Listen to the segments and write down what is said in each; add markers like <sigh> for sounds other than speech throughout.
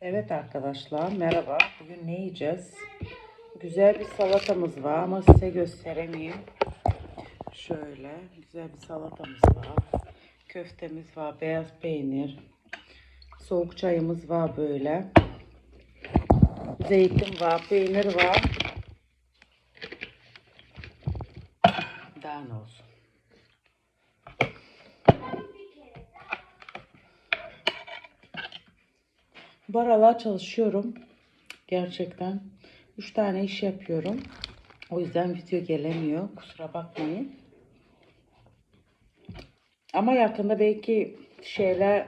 Evet arkadaşlar merhaba. Bugün ne yiyeceğiz? Güzel bir salatamız var ama size gösteremeyeyim. Şöyle güzel bir salatamız var. Köftemiz var, beyaz peynir. Soğuk çayımız var böyle. Zeytin var, peynir var. Daha ne olsun. Bu aralar çalışıyorum. Gerçekten. Üç tane iş yapıyorum. O yüzden video gelemiyor. Kusura bakmayın. Ama yakında belki şeyler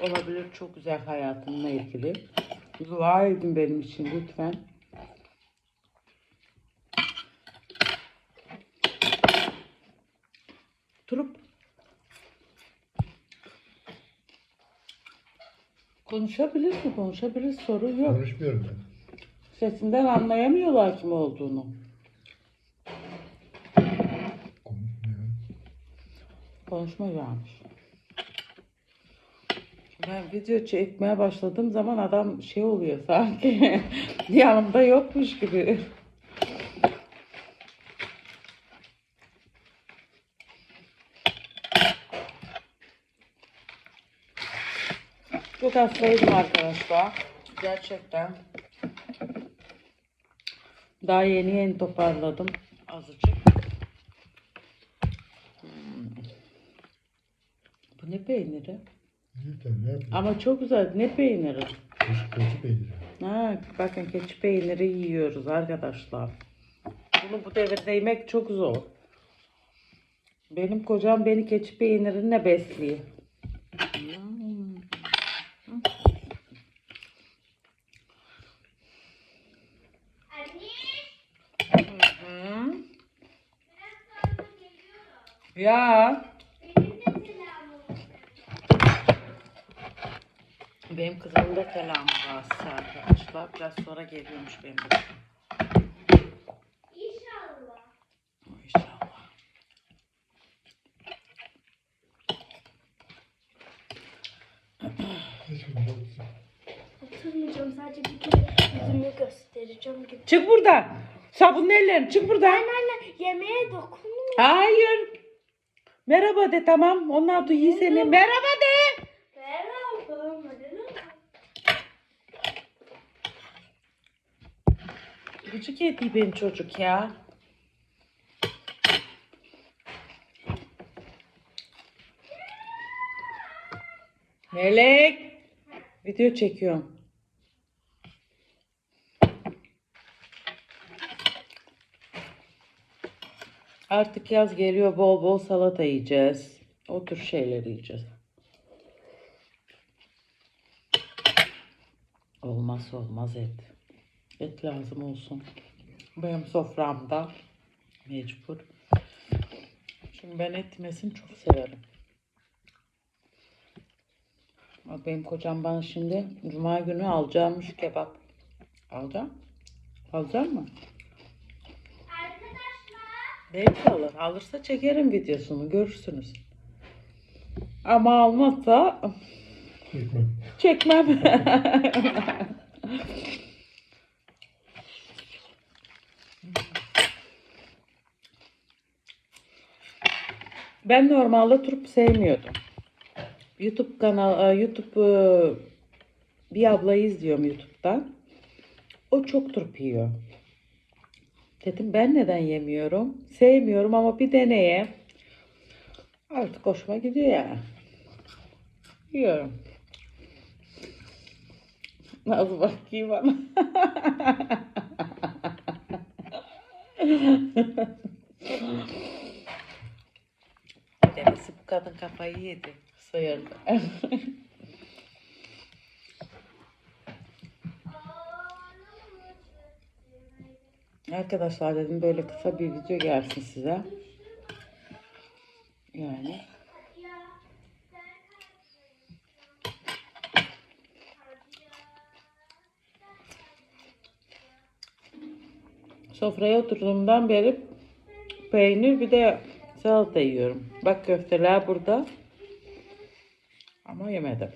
olabilir. Çok güzel hayatımla ilgili. Dua edin benim için lütfen. Konuşabilir mi? Konuşabilir. Sorun yok. Konuşmuyorum ben. Sesinden anlayamıyorlar kim olduğunu. Konuşmuyorum. Konuşmuyorlarmış. Ben video çekmeye başladığım zaman adam şey oluyor sanki. <laughs> Yanımda yokmuş gibi. Çok hastaydım arkadaşlar. Gerçekten. Daha yeni yeni toparladım. Azıcık. Hmm. Bu ne peyniri? Lütfen ne yapayım? Ama çok güzel. Ne peyniri? Keçi, keçi peyniri. Ha, bakın keçi peyniri yiyoruz arkadaşlar. Bunu bu devirde yemek çok zor. Benim kocam beni keçi peynirine besliyor. Ya. Benim kızımın da selamı var arkadaşlar. Biraz sonra geliyormuş benim de. İnşallah. İnşallah. Hiç konuşamazsın. Oturmayacağım sadece bir kere yüzümü göstereceğim. Çık buradan. Sabunlu ellerini çık buradan. Anne yemeğe dokunma. Hayır. Merhaba de tamam. Onlar duyuyor seni. Merhaba de. Merhaba. Gıcık ediyor benim çocuk ya. Melek. Video çekiyorum. Artık yaz geliyor bol bol salata yiyeceğiz. O tür şeyler yiyeceğiz. Olmazsa olmaz et. Et lazım olsun. Benim soframda mecbur. Çünkü ben et çok severim. Bak benim kocam bana şimdi cuma günü alacağımış kebap. Alacağım. Alacak mı? Arkadaşlar. Belki alır. Alırsa çekerim videosunu. Görürsünüz. Ama almazsa Çekmem. çekmem. ben normalde turp sevmiyordum. YouTube kanal e, YouTube e, bir ablayı izliyorum YouTube'dan. O çok turp yiyor. Dedim ben neden yemiyorum? Sevmiyorum ama bir deneye. Artık hoşuma gidiyor ya. Yiyorum. Nasıl bakayım bana? <laughs> Demesi bu kadın kafayı yedi. Sayıldı. <laughs> Arkadaşlar dedim böyle kısa bir video gelsin size. Yani. Sofraya oturduğumdan beri peynir bir de salata yiyorum. Bak köfteler burada. Ama yemedim.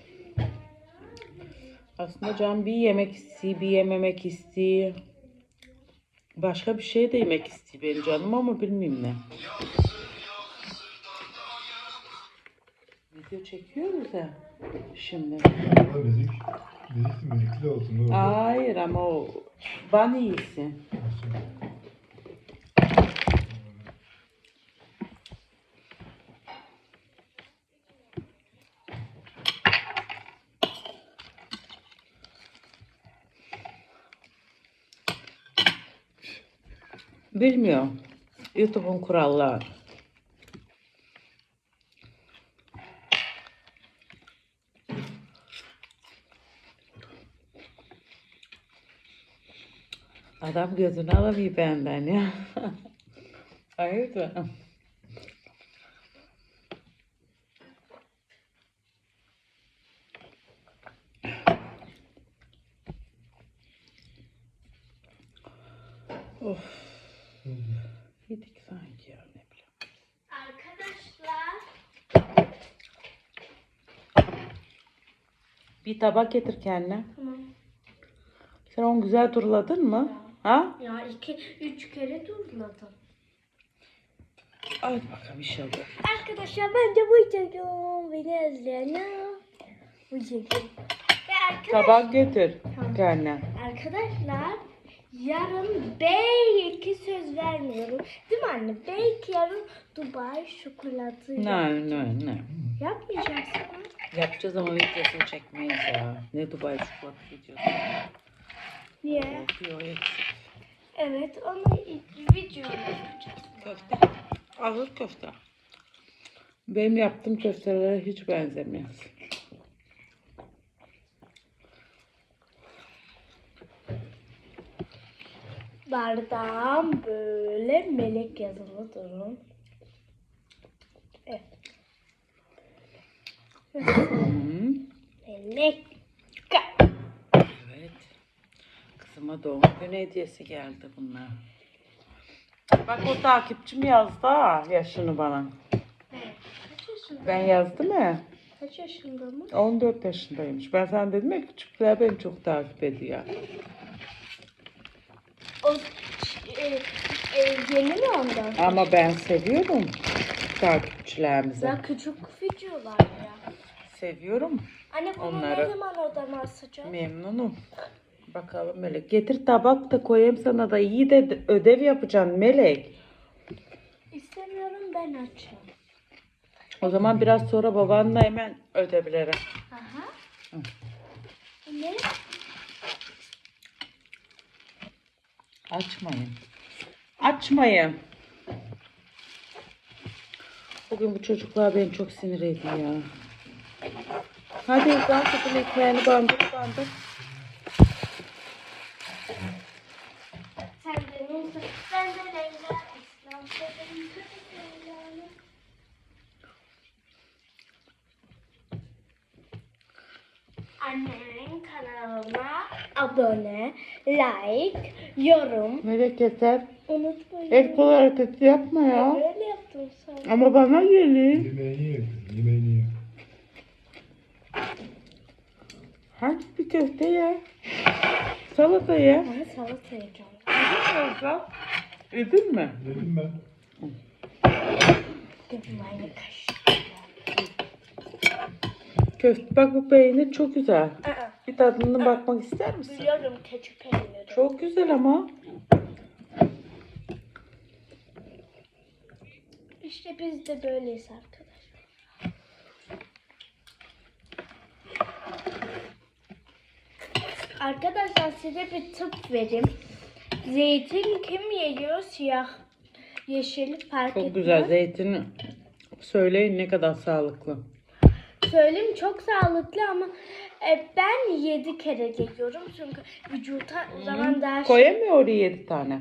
Aslında Can bir yemek istiyor, bir yememek istiyor. Başka bir şey de yemek istiyor benim canım ama bilmiyorum ne. Video çekiyoruz ya şimdi. Ama müzik, müzik müzikli olsun. Hayır ama o ban iyisi. Bilmiyorum. YouTube'un kuralları. Adam gözünü alamıyor benden ya. <laughs> Hayırdır? Of. Yedik sanki ya ne bileyim. Arkadaşlar. Bir tabak getir kendine. Tamam. Sen onu güzel turladın mı? Ha? Ya iki, üç kere durladım. Hadi bakalım inşallah. Arkadaşlar ben de bu çocuğum. Beni izleyen bu çocuğum. Ve Tabak getir Tamam. kendine. arkadaşlar yarın belki söz vermiyorum. Değil mi anne? Belki yarın Dubai çikolatı Ne ne ne. yapmayacaksın. Yapacağız ama videosunu çekmeyiz ya. Ne Dubai çikolata videosu. Niye? Eksik. Evet onu video yapacağız. Köfte. Ağır köfte. Benim yaptığım köftelere hiç benzemiyor. Bardağım böyle melek yazılı durum. Evet. Melek. Evet. Kızıma doğum günü hediyesi geldi bunlar. Bak o takipçim yazdı ha yaşını bana. Evet. Kaç yaşında? Ben yazdı mı? Kaç yaşında mı? 14 yaşındaymış. Ben sana dedim ya küçükler beni çok takip ediyor. O e, e, yeni mi ondan? Ama ben seviyorum takipçilerimizi. Daha küçük videolar ya. Seviyorum. Anne bunu Onları. ne zaman odama asacağız? Memnunum. Bakalım Melek. Getir tabak da koyayım sana da iyi de ödev yapacaksın Melek. İstemiyorum ben açacağım. O zaman biraz sonra babanla hemen ödevlere. Aha. Ne? Açmayın. Açmayın. Bugün bu çocuklar beni çok sinir ediyor. Hadi İzan kızım ekmeğini bandır bandır. Sen de. Ben de İslam. Severim, kötü Annemin kanalına abone, like, yorum Melek yeter. unutmayın. El kol hareketi yapma ya. Böyle yaptım sana. Ama bana gelin. Yemeğini ye. Yemeğini ye. Hadi bir köfte ye. Salata ye. Ben salata yiyeceğim. Yedin mi? Dedim ben. Dedim aynı kaşık. Köfte bak bu peynir çok güzel. Aa, Bir tadına bakmak ister misin? Biliyorum keçi peyniri. Çok güzel ama. İşte biz de böyleyiz arkadaşlar. Arkadaşlar size bir tıp vereyim. Zeytin kim yiyor? Siyah, yeşili fark Çok etmez. güzel zeytin. Söyleyin ne kadar sağlıklı. Söyleyeyim çok sağlıklı ama e, ben 7 kere yiyorum çünkü vücuta o zaman daha şey, Koyamıyor oraya yedi tane.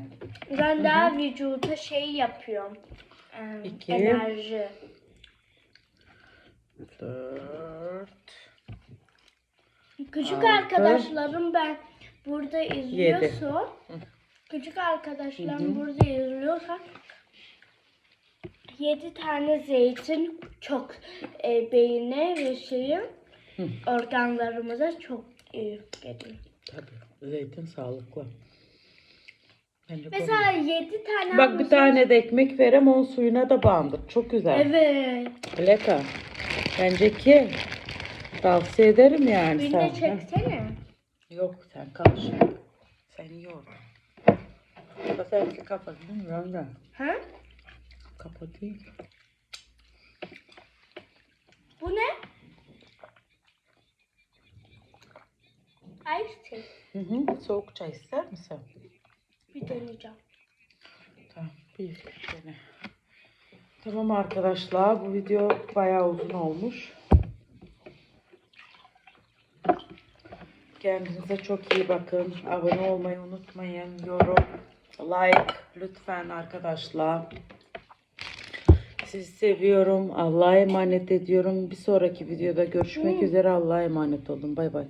ben daha vücuta şey yapıyorum. E, İki. Enerji. Dört. Küçük Altı. arkadaşlarım ben burada izliyorsa küçük arkadaşlarım burada izliyorsa 7 tane zeytin çok e, beyine ve şeyi organlarımıza çok iyi geliyor. Tabii. Zeytin sağlıklı. Bence Mesela 7 tane. Bak bir tane de ekmek verem onun suyuna da bandır. Çok güzel. Evet. Leka. Bence ki. Tavsiye ederim yani Bir sen. de çeksene. Yok sen kal şimdi. Sen iyi orada. Kapatayım kapat. Bilmiyorum da. Ha? Kapatayım. Bu ne? Ice tea. Hı hı. Soğuk çay ister misin? Bir deneyeceğim. Tamam. Bir tane. Tamam arkadaşlar. Bu video bayağı uzun olmuş. Kendinize çok iyi bakın. Abone olmayı unutmayın. Yorum, like lütfen arkadaşlar. Sizi seviyorum. Allah'a emanet ediyorum. Bir sonraki videoda görüşmek üzere. Allah'a emanet olun. Bay bay.